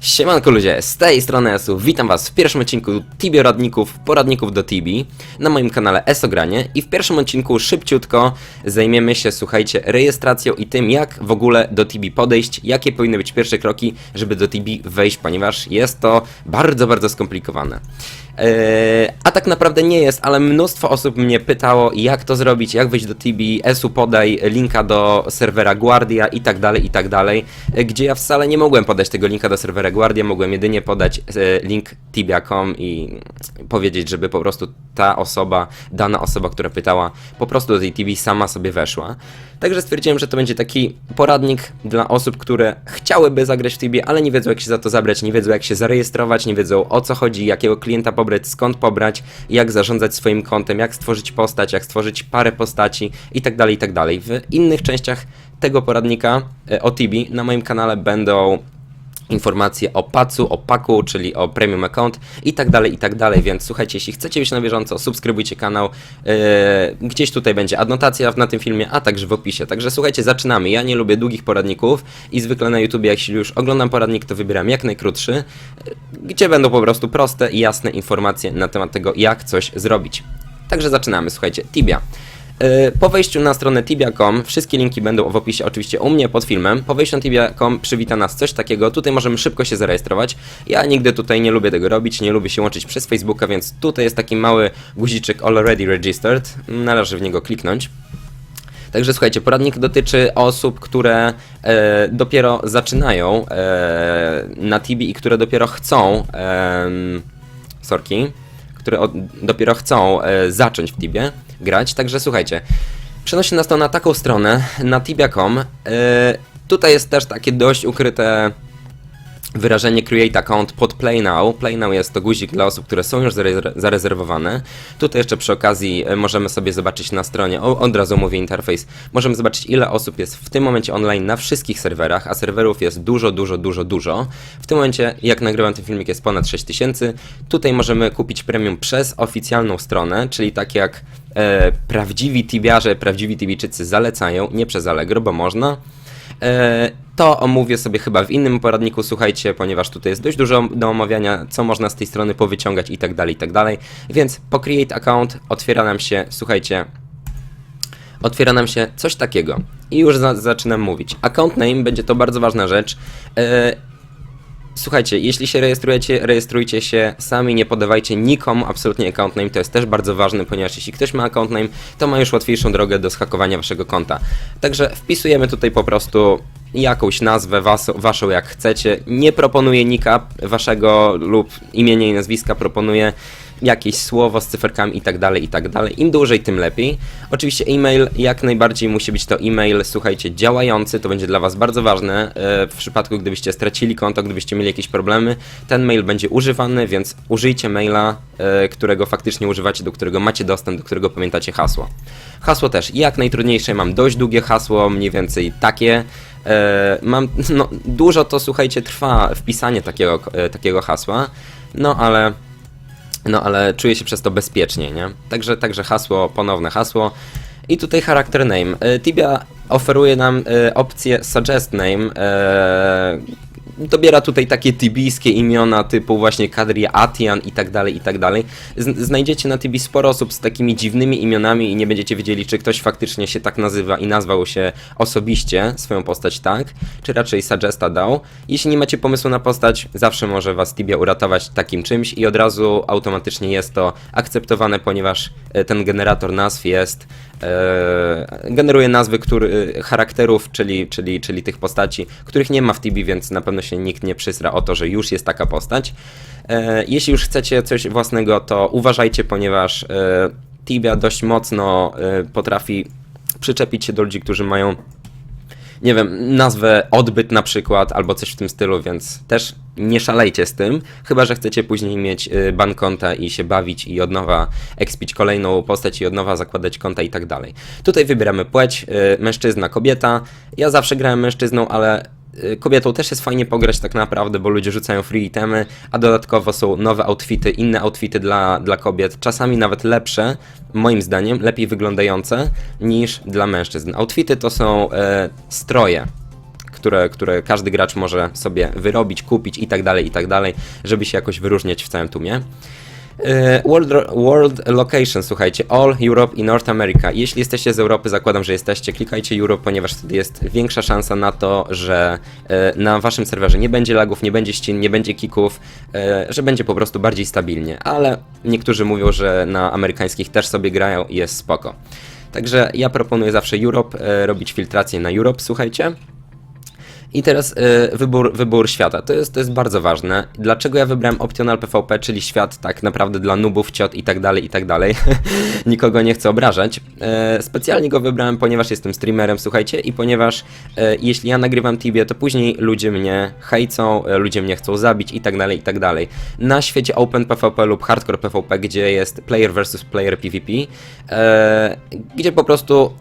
Siemanko ludzie, z tej strony Esu, witam was w pierwszym odcinku Tibio Radników, poradników do Tibi na moim kanale Esogranie i w pierwszym odcinku szybciutko zajmiemy się, słuchajcie, rejestracją i tym jak w ogóle do Tibi podejść, jakie powinny być pierwsze kroki, żeby do Tibi wejść, ponieważ jest to bardzo, bardzo skomplikowane. Eee, a tak naprawdę nie jest, ale mnóstwo osób mnie pytało, jak to zrobić, jak wejść do Tibi, Esu podaj linka do serwera Guardia i tak dalej, i tak dalej, e, gdzie ja wcale nie mogłem podać tego linka do serwera Guardia, mogłem jedynie podać e, link tibia.com i powiedzieć, żeby po prostu ta osoba, dana osoba, która pytała, po prostu do tej Tibi sama sobie weszła. Także stwierdziłem, że to będzie taki poradnik dla osób, które chciałyby zagrać w Tibie, ale nie wiedzą jak się za to zabrać, nie wiedzą jak się zarejestrować, nie wiedzą o co chodzi, jakiego klienta pobrać, skąd pobrać, jak zarządzać swoim kontem, jak stworzyć postać, jak stworzyć parę postaci itd. itd. W innych częściach tego poradnika e, o Tibi na moim kanale będą informacje o pacu, o paku, czyli o premium account i tak dalej, i tak dalej, więc słuchajcie, jeśli chcecie być na bieżąco, subskrybujcie kanał, yy, gdzieś tutaj będzie adnotacja na tym filmie, a także w opisie, także słuchajcie, zaczynamy, ja nie lubię długich poradników i zwykle na YouTubie, jeśli już oglądam poradnik, to wybieram jak najkrótszy, yy, gdzie będą po prostu proste i jasne informacje na temat tego, jak coś zrobić. Także zaczynamy, słuchajcie, Tibia. Yy, Po wejściu na stronę tibia.com, wszystkie linki będą w opisie oczywiście u mnie pod filmem. Po wejściu na tibia.com przywita nas coś takiego, tutaj możemy szybko się zarejestrować. Ja nigdy tutaj nie lubię tego robić, nie lubię się łączyć przez Facebooka, więc tutaj jest taki mały guziczek already registered, należy w niego kliknąć. Także słuchajcie, poradnik dotyczy osób, które e, dopiero zaczynają e, na Tibi i które dopiero chcą, em, sorki, które od, dopiero chcą e, zacząć w Tibie grać. Także słuchajcie, przenosi nas to na taką stronę, na tibia.com. E, tutaj jest też takie dość ukryte wyrażenie Create Account pod Play Now. Play Now jest to guzik dla osób, które są już zare- zarezerwowane. Tutaj jeszcze przy okazji e, możemy sobie zobaczyć na stronie, od razu mówię interfejs, możemy zobaczyć ile osób jest w tym momencie online na wszystkich serwerach, a serwerów jest dużo, dużo, dużo, dużo. W tym momencie, jak nagrywam ten filmik, jest ponad 6000. Tutaj możemy kupić premium przez oficjalną stronę, czyli tak jak e, prawdziwi tibiarze, prawdziwi tibijczycy zalecają, nie przez Allegro, bo można. E, To omówię sobie chyba w innym poradniku, słuchajcie, ponieważ tutaj jest dość dużo do omawiania, co można z tej strony powyciągać i tak dalej, i tak dalej. Więc po Create Account otwiera nam się, słuchajcie, otwiera nam się coś takiego. I już za, zaczynam mówić. Account name będzie to bardzo ważna rzecz. Słuchajcie, jeśli się rejestrujecie, rejestrujcie się sami, nie podawajcie nikomu absolutnie account name, to jest też bardzo ważne, ponieważ jeśli ktoś ma account name, to ma już łatwiejszą drogę do schakowania waszego konta. Także wpisujemy tutaj po prostu jakąś nazwę was, waszą jak chcecie. Nie proponuję nika waszego lub imienia i nazwiska, proponuję jakieś słowo z cyferkami i tak dalej, i tak dalej. Im dłużej, tym lepiej. Oczywiście e-mail jak najbardziej musi być to e-mail, słuchajcie, działający, to będzie dla Was bardzo ważne. E, W przypadku, gdybyście stracili konto, gdybyście mieli jakieś problemy, ten mail będzie używany, więc użyjcie maila, e, którego faktycznie używacie, do którego macie dostęp, do którego pamiętacie hasło. Hasło też jak najtrudniejsze, mam dość długie hasło, mniej więcej takie. E, Mam, no, dużo to słuchajcie, trwa wpisanie takiego, takiego hasła, no ale no ale czuję się przez to bezpiecznie, nie? Także, także hasło, ponowne hasło. I tutaj charakter name. E, Tibia oferuje nam e, opcję suggest name. Dobiera tutaj takie tibijskie imiona typu właśnie Kadri Atian i tak dalej, i tak dalej. Znajdziecie na Tibi sporo osób z takimi dziwnymi imionami i nie będziecie wiedzieli, czy ktoś faktycznie się tak nazywa i nazwał się osobiście swoją postać tak, czy raczej suggesta dał. Jeśli nie macie pomysłu na postać, zawsze może was Tibia uratować takim czymś i od razu automatycznie jest to akceptowane, ponieważ e, ten generator nazw jest generuje nazwy który, charakterów, czyli, czyli, czyli tych postaci, których nie ma w Tibi, więc na pewno się nikt nie przysra o to, że już jest taka postać. E, jeśli już chcecie coś własnego, to uważajcie, ponieważ e, Tibia dość mocno e, potrafi przyczepić się do ludzi, którzy mają nie wiem, nazwę odbyt na przykład, albo coś w tym stylu, więc też nie szalejcie z tym, chyba że chcecie później mieć y, ban konta i się bawić i od nowa expić kolejną postać i od nowa zakładać konta i tak dalej. Tutaj wybieramy płeć, y, mężczyzna, kobieta. Ja zawsze grałem mężczyzną, ale y, kobietą też jest fajnie pograć tak naprawdę, bo ludzie rzucają free itemy, a dodatkowo są nowe outfity, inne outfity dla, dla kobiet, czasami nawet lepsze, moim zdaniem, lepiej wyglądające niż dla mężczyzn. Outfity to są e, stroje, które, które każdy gracz może sobie wyrobić, kupić i tak dalej, i tak dalej, żeby się jakoś wyróżniać w całym tłumie. E, World, World Location, słuchajcie, All Europe i North America. Jeśli jesteście z Europy, zakładam, że jesteście, klikajcie Europe, ponieważ wtedy jest większa szansa na to, że e, na waszym serwerze nie będzie lagów, nie będzie ścin, nie będzie kików, e, że będzie po prostu bardziej stabilnie. Ale niektórzy mówią, że na amerykańskich też sobie grają i jest spoko. Także ja proponuję zawsze Europe, robić filtrację na Europe, słuchajcie. I teraz y, wybór, wybór świata. To jest, to jest bardzo ważne. Dlaczego ja wybrałem Optional PvP, czyli świat tak naprawdę dla nubów, ciot i tak dalej, i tak dalej. Nikogo nie chcę obrażać. E, specjalnie go wybrałem, ponieważ jestem streamerem, słuchajcie, i ponieważ e, jeśli ja nagrywam Tibie, to później ludzie mnie hejcą, e, ludzie mnie chcą zabić i tak dalej, i tak dalej. Na świecie Open PvP lub Hardcore PvP, gdzie jest player versus player PvP, e, gdzie po prostu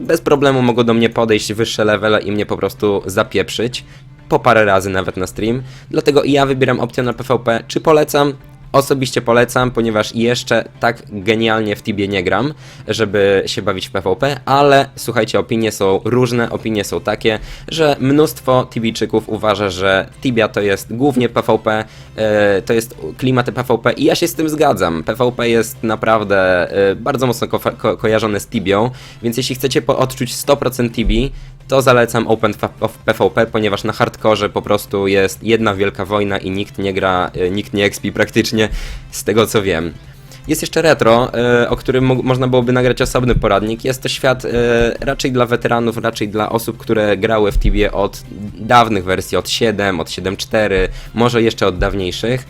bez problemu mogą do mnie podejść wyższe levele i mnie po prostu zapieprzyć. Po parę razy nawet na stream. Dlatego ja wybieram opcję na PvP. Czy polecam? Osobiście polecam, ponieważ jeszcze tak genialnie w Tibie nie gram, żeby się bawić w PvP, ale słuchajcie, opinie są różne, opinie są takie, że mnóstwo Tibijczyków uważa, że Tibia to jest głównie PvP, e, to jest klimat PvP i ja się z tym zgadzam. PvP jest naprawdę e, bardzo mocno ko ko kojarzone z Tibią, więc jeśli chcecie odczuć 100% Tibi, to zalecam Open PvP, ponieważ na hardkorze po prostu jest jedna wielka wojna i nikt nie gra, e, nikt nie expi praktycznie, z tego co wiem. Jest jeszcze retro, e, o którym mo- można byłoby nagrać osobny poradnik. Jest to świat e, raczej dla weteranów, raczej dla osób, które grały w Tibie od dawnych wersji, od 7, od 7.4, może jeszcze od dawniejszych.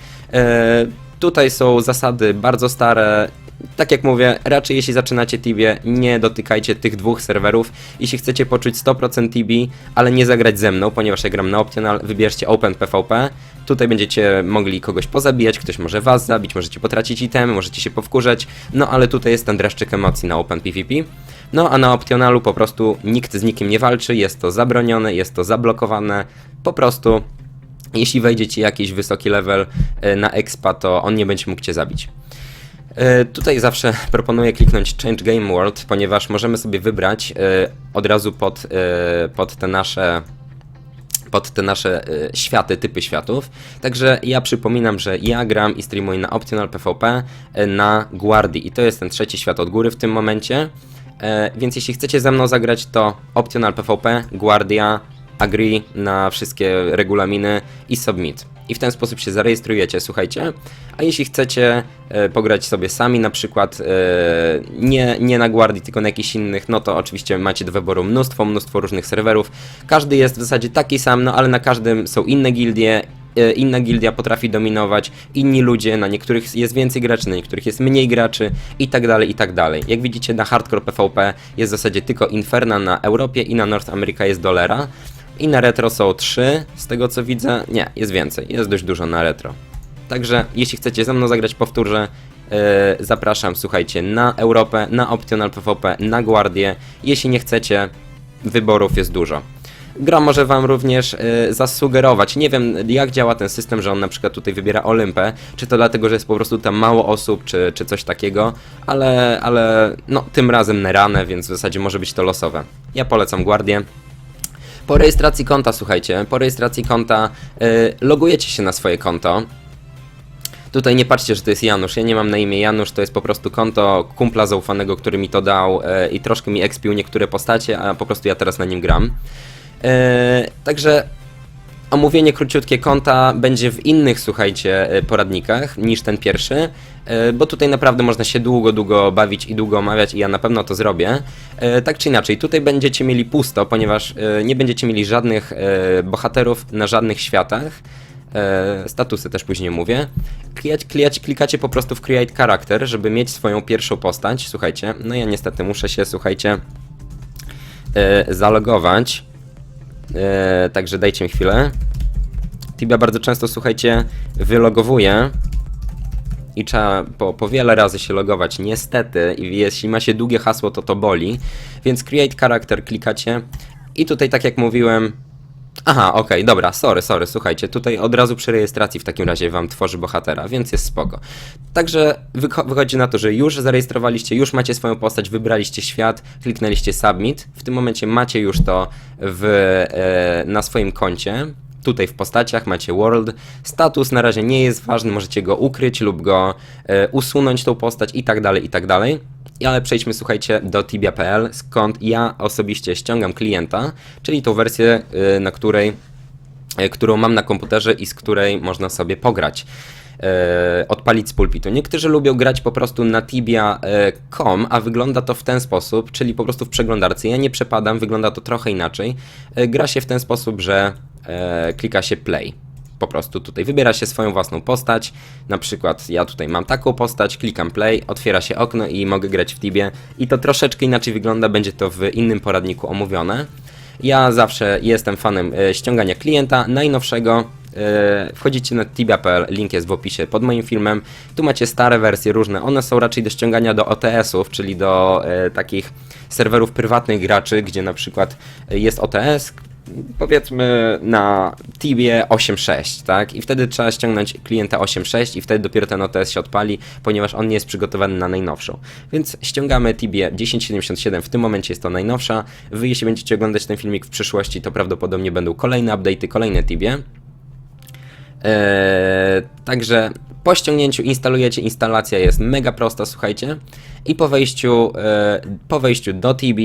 Tutaj są zasady bardzo stare. Tak jak mówię, raczej jeśli zaczynacie Tibie, nie dotykajcie tych dwóch serwerów. Jeśli chcecie poczuć 100% Tibi, ale nie zagrać ze mną, ponieważ ja gram na Optional, wybierzcie Open PvP. Tutaj będziecie mogli kogoś pozabijać, ktoś może was zabić, możecie potracić itemy, możecie się powkurzać, no ale tutaj jest ten dreszczyk emocji na Open PvP. No a na Optionalu po prostu nikt z nikim nie walczy, jest to zabronione, jest to zablokowane, po prostu jeśli wejdzie ci jakiś wysoki level e, na expa, to on nie będzie mógł cię zabić. E, Tutaj zawsze proponuję kliknąć Change Game World, ponieważ możemy sobie wybrać e, od razu pod, e, pod te nasze pod te nasze światy, typy światów. Także ja przypominam, że ja gram i streamuję na Optional PvP na Guardii i to jest ten trzeci świat od góry w tym momencie. Więc jeśli chcecie ze mną zagrać, to Optional PvP, Guardia, Agree na wszystkie regulaminy i Submit. I w ten sposób się zarejestrujecie, słuchajcie. A jeśli chcecie e, pograć sobie sami, na przykład e, nie, nie na Guardii, tylko na jakichś innych, no to oczywiście macie do wyboru mnóstwo, mnóstwo różnych serwerów. Każdy jest w zasadzie taki sam, no ale na każdym są inne gildie, e, inna gildia potrafi dominować, inni ludzie, na niektórych jest więcej graczy, na niektórych jest mniej graczy i tak dalej, i tak dalej. Jak widzicie na Hardcore PvP jest w zasadzie tylko Inferna na Europie i na North America jest Dolera. I na retro są trzy, z tego co widzę. Nie, jest więcej, jest dość dużo na retro. Także jeśli chcecie ze mną zagrać, powtórzę. Yy, zapraszam, słuchajcie, na Europę, na Optional PvP, na Guardię. Jeśli nie chcecie, wyborów jest dużo. Gra może wam również y, zasugerować. Nie wiem jak działa ten system, że on na przykład tutaj wybiera Olympę. Czy to dlatego, że jest po prostu tam mało osób, czy, czy coś takiego, ale, ale no tym razem Neranę, więc w zasadzie może być to losowe. Ja polecam Guardię. Po rejestracji konta, słuchajcie, po rejestracji konta y, logujecie się na swoje konto. Tutaj nie patrzcie, że to jest Janusz. Ja nie mam na imię Janusz, to jest po prostu konto kumpla zaufanego, który mi to dał e, i troszkę mi expił niektóre postacie, a po prostu ja teraz na nim gram. E, także omówienie króciutkie konta będzie w innych, słuchajcie, e, poradnikach niż ten pierwszy, e, bo tutaj naprawdę można się długo, długo bawić i długo omawiać i ja na pewno to zrobię. E, Tak czy inaczej, tutaj będziecie mieli pusto, ponieważ nie będziecie mieli żadnych bohaterów na żadnych światach. Statusy też później mówię. Klikać, klikacie po prostu w Create Character, żeby mieć swoją pierwszą postać. Słuchajcie, no ja niestety muszę się, słuchajcie, zalogować. E, także dajcie mi chwilę. Tibia bardzo często, słuchajcie, wylogowuje i trzeba po, po wiele razy się logować, niestety, i jeśli ma się długie hasło, to to boli. Więc Create Character klikacie i tutaj, tak jak mówiłem, Aha, okej, dobra, sorry, sorry, słuchajcie, tutaj od razu przy rejestracji w takim razie wam tworzy bohatera, więc jest spoko. Także wycho- wychodzi na to, że już zarejestrowaliście, już macie swoją postać, wybraliście świat, kliknęliście submit, w tym momencie macie już to w, e, na swoim koncie, tutaj w postaciach macie world, status na razie nie jest ważny, możecie go ukryć lub go e, usunąć tą postać i tak dalej, i tak dalej. Ale przejdźmy, słuchajcie, do tibia.pl, skąd ja osobiście ściągam klienta, czyli tą wersję, y, na której, y, którą mam na komputerze i z której można sobie pograć. y, Odpalić z pulpitu. Niektórzy lubią grać po prostu na tibia.com, a wygląda to w ten sposób, czyli po prostu w przeglądarce. Ja nie przepadam, wygląda to trochę inaczej. Gra się w ten sposób, że klika się play po prostu tutaj wybiera się swoją własną postać. Na przykład ja tutaj mam taką postać, klikam play, otwiera się okno i mogę grać w Tibie. I to troszeczkę inaczej wygląda, będzie to w innym poradniku omówione. Ja zawsze jestem fanem e, ściągania klienta najnowszego. E, Wchodzicie na tibia.pl, link jest w opisie pod moim filmem. Tu macie stare wersje różne. One są raczej do ściągania do OTS-ów, czyli do e, takich serwerów prywatnych graczy, gdzie na przykład jest OTS, powiedzmy na Tibie 8.6, tak? I wtedy trzeba ściągnąć klienta 8.6 i wtedy dopiero ten OTS się odpali, ponieważ on nie jest przygotowany na najnowszą. Więc ściągamy Tibie 1077, w tym momencie jest to najnowsza. Wy jeśli będziecie oglądać ten filmik w przyszłości, to prawdopodobnie będą kolejne update'y, kolejne Tibie. Eee, także po ściągnięciu instalujecie, instalacja jest mega prosta, słuchajcie. I po wejściu, e, po wejściu do TB,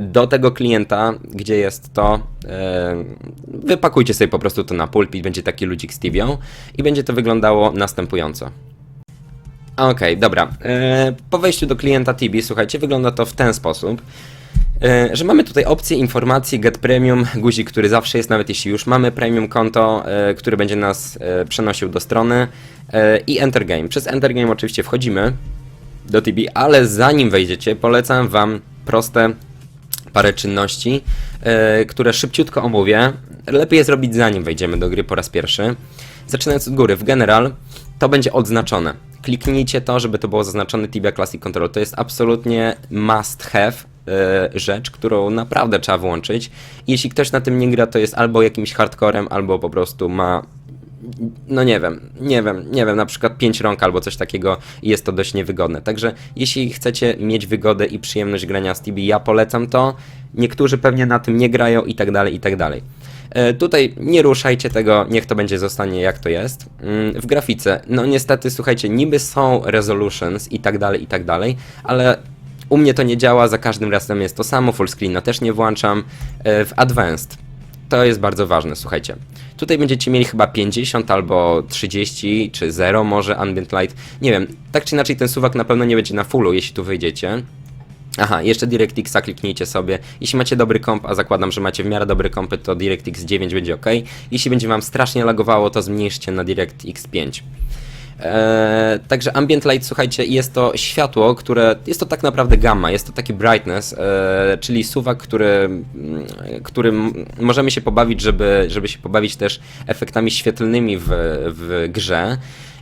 do tego klienta, gdzie jest to, e, wypakujcie sobie po prostu to na pulpit, będzie taki ludzik z TVą i będzie to wyglądało następująco. Okej, dobra. E, po wejściu do klienta TB, słuchajcie, wygląda to w ten sposób. E, że mamy tutaj opcję informacji Get Premium, guzik, który zawsze jest, nawet jeśli już mamy premium konto, e, który będzie nas e, przenosił do strony e, i Enter Game. Przez Enter Game oczywiście wchodzimy do TB, ale zanim wejdziecie, polecam Wam proste parę czynności, e, które szybciutko omówię. Lepiej je zrobić zanim wejdziemy do gry po raz pierwszy. Zaczynając od góry, w general to będzie odznaczone. Kliknijcie to, żeby to było zaznaczone Tibia Classic Control. To jest absolutnie must have e, rzecz, którą naprawdę trzeba włączyć. Jeśli ktoś na tym nie gra, to jest albo jakimś hardcorem, albo po prostu ma no nie wiem, nie wiem, nie wiem, na przykład 5 rąk albo coś takiego i jest to dość niewygodne. Także jeśli chcecie mieć wygodę i przyjemność grania z TB, ja polecam to. Niektórzy pewnie na tym nie grają i tak dalej, i tak dalej. E, Tutaj nie ruszajcie tego, niech to będzie zostanie jak to jest. Mm, W grafice, no niestety, słuchajcie, niby są resolutions i tak dalej, i tak dalej, ale u mnie to nie działa, za każdym razem jest to samo, full screena też nie włączam. E, W advanced to jest bardzo ważne, słuchajcie. Tutaj będziecie mieli chyba 50 albo 30 czy 0 może ambient light. Nie wiem, tak czy inaczej ten suwak na pewno nie będzie na fullu, jeśli tu wyjdziecie. Aha, jeszcze DirectXa kliknijcie sobie. Jeśli macie dobry komp, a zakładam, że macie w miarę dobry kompy, to DirectX 9 będzie ok. Jeśli będzie wam strasznie lagowało, to zmniejszcie na DirectX 5. Eee, także ambient light, słuchajcie, jest to światło, które jest to tak naprawdę gamma, jest to taki brightness, eee, czyli suwak, który, mm, którym możemy się pobawić, żeby, żeby się pobawić też efektami świetlnymi w, w grze.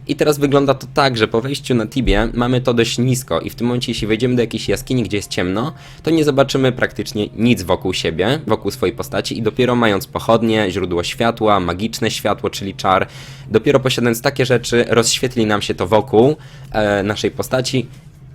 I teraz wygląda to tak, że po wejściu na Tibie mamy to dość nisko i w tym momencie, jeśli wejdziemy do jakiejś jaskini, gdzie jest ciemno, to nie zobaczymy praktycznie nic wokół siebie, wokół swojej postaci i dopiero mając pochodnie, źródło światła, magiczne światło, czyli czar, dopiero posiadając takie rzeczy, rozświetli nam się to wokół e, naszej postaci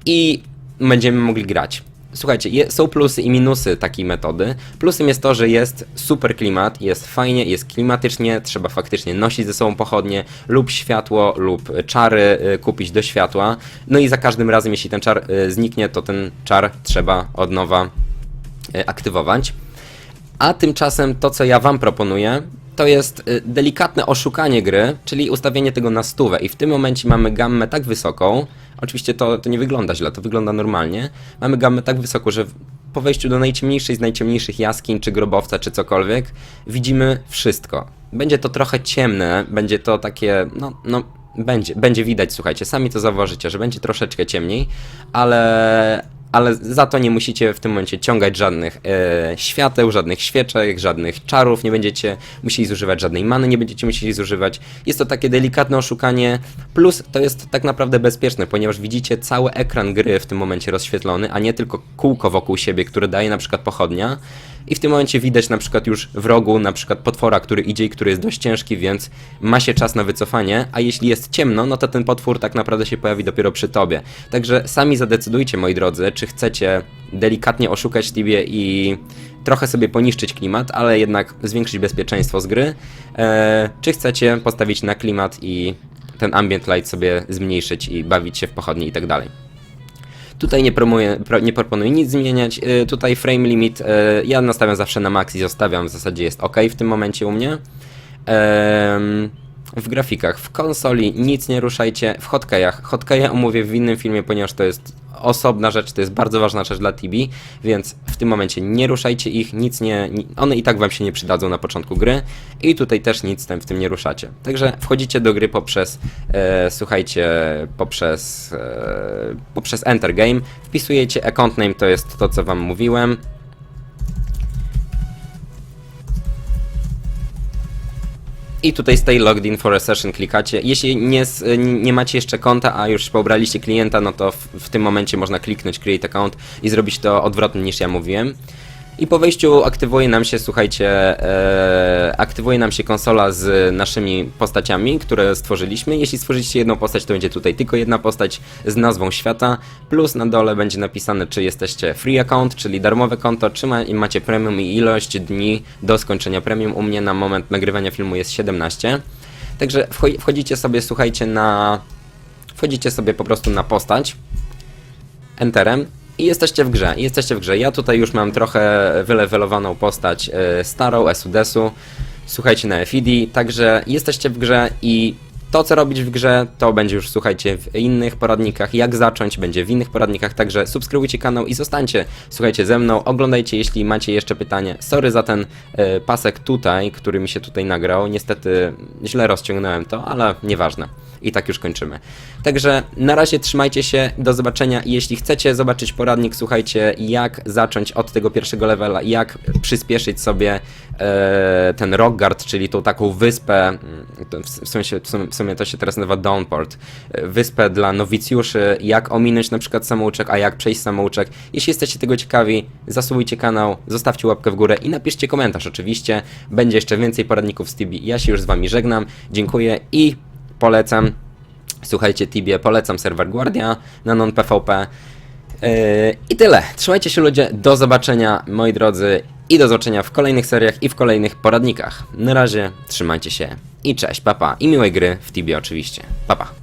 i będziemy mogli grać. Słuchajcie, je, są plusy i minusy takiej metody. Plusem jest to, że jest super klimat, jest fajnie, jest klimatycznie, trzeba faktycznie nosić ze sobą pochodnie lub światło, lub czary y, kupić do światła. No i za każdym razem, jeśli ten czar y, zniknie, to ten czar trzeba od nowa y, aktywować. A tymczasem to, co ja Wam proponuję, to jest y, delikatne oszukanie gry, czyli ustawienie tego na stówę. I w tym momencie mamy gammę tak wysoką, oczywiście to, to nie wygląda źle, to wygląda normalnie. Mamy gammę tak wysoką, że po wejściu do najciemniejszej z najciemniejszych jaskiń, czy grobowca, czy cokolwiek, widzimy wszystko. Będzie to trochę ciemne, będzie to takie, no, no, będzie, będzie widać, słuchajcie, sami to zauważycie, że będzie troszeczkę ciemniej, ale, ale za to nie musicie w tym momencie ciągać żadnych e, świateł, żadnych świeczek, żadnych czarów, nie będziecie musieli zużywać żadnej many, nie będziecie musieli zużywać. Jest to takie delikatne oszukanie, plus to jest tak naprawdę bezpieczne, ponieważ widzicie cały ekran gry w tym momencie rozświetlony, a nie tylko kółko wokół siebie, które daje na przykład pochodnia. I w tym momencie widać na przykład już w rogu na przykład potwora, który idzie i który jest dość ciężki, więc ma się czas na wycofanie, a jeśli jest ciemno, no to ten potwór tak naprawdę się pojawi dopiero przy tobie. Także sami zadecydujcie, moi drodzy, czy chcecie delikatnie oszukać Tibie i trochę sobie poniszczyć klimat, ale jednak zwiększyć bezpieczeństwo z gry, e, czy chcecie postawić na klimat i ten ambient light sobie zmniejszyć i bawić się w pochodnie i tak dalej. Tutaj nie, promuję, pro, nie proponuję nic zmieniać. Y, tutaj frame limit y, ja nastawiam zawsze na max i zostawiam, w zasadzie jest ok w tym momencie u mnie. Em, w grafikach, w konsoli nic nie ruszajcie, w hotkeyach. Hotkeya omówię w innym filmie, ponieważ to jest osobna rzecz, to jest bardzo ważna rzecz dla TB, więc w tym momencie nie ruszajcie ich, nic nie, ni- one i tak wam się nie przydadzą na początku gry i tutaj też nic w tym nie ruszacie. Także wchodzicie do gry poprzez, e, słuchajcie, poprzez, e, poprzez Enter Game, wpisujecie account name, to jest to co wam mówiłem, I tutaj stay logged in for a session klikacie. Jeśli nie, nie macie jeszcze konta, a już pobraliście klienta, no to w, w tym momencie można kliknąć create account i zrobić to odwrotnie niż ja mówiłem. I po wejściu aktywuje nam się, słuchajcie, e, aktywuje nam się konsola z naszymi postaciami, które stworzyliśmy. Jeśli stworzyliście jedną postać, to będzie tutaj tylko jedna postać z nazwą świata, plus na dole będzie napisane, czy jesteście free account, czyli darmowe konto, czy ma, macie premium i ilość dni do skończenia premium. U mnie na moment nagrywania filmu jest 17. Także wcho- wchodzicie sobie, słuchajcie, na... Wchodzicie sobie po prostu na postać, Enterem i jesteście w grze. Jesteście w grze. Ja tutaj już mam trochę wylewelowaną postać e, starą, Esudesu. Słuchajcie na FID, także jesteście w grze i to, co robić w grze, to będzie już, słuchajcie, w innych poradnikach. Jak zacząć, będzie w innych poradnikach, także subskrybujcie kanał i zostańcie, słuchajcie, ze mną. Oglądajcie, jeśli macie jeszcze pytanie. Sorry za ten e, pasek tutaj, który mi się tutaj nagrał. Niestety źle rozciągnąłem to, ale nieważne. I tak już kończymy. Także na razie trzymajcie się, do zobaczenia. Jeśli chcecie zobaczyć poradnik, słuchajcie, jak zacząć od tego pierwszego levela, jak przyspieszyć sobie e, ten Rockguard, czyli tą taką wyspę, w, w sumie to się teraz nazywa Downport, e, wyspę dla nowicjuszy, jak ominąć na przykład samouczek, a jak przejść samouczek. Jeśli jesteście tego ciekawi, zasubujcie kanał, zostawcie łapkę w górę i napiszcie komentarz oczywiście. Będzie jeszcze więcej poradników z Tibi. Ja się już z wami żegnam, dziękuję i polecam. Słuchajcie Tibie, polecam serwer Guardia na non-PvP. Yy, I tyle. Trzymajcie się ludzie, do zobaczenia moi drodzy i do zobaczenia w kolejnych seriach i w kolejnych poradnikach. Na razie trzymajcie się i cześć, papa i miłej gry w Tibie oczywiście. Papa.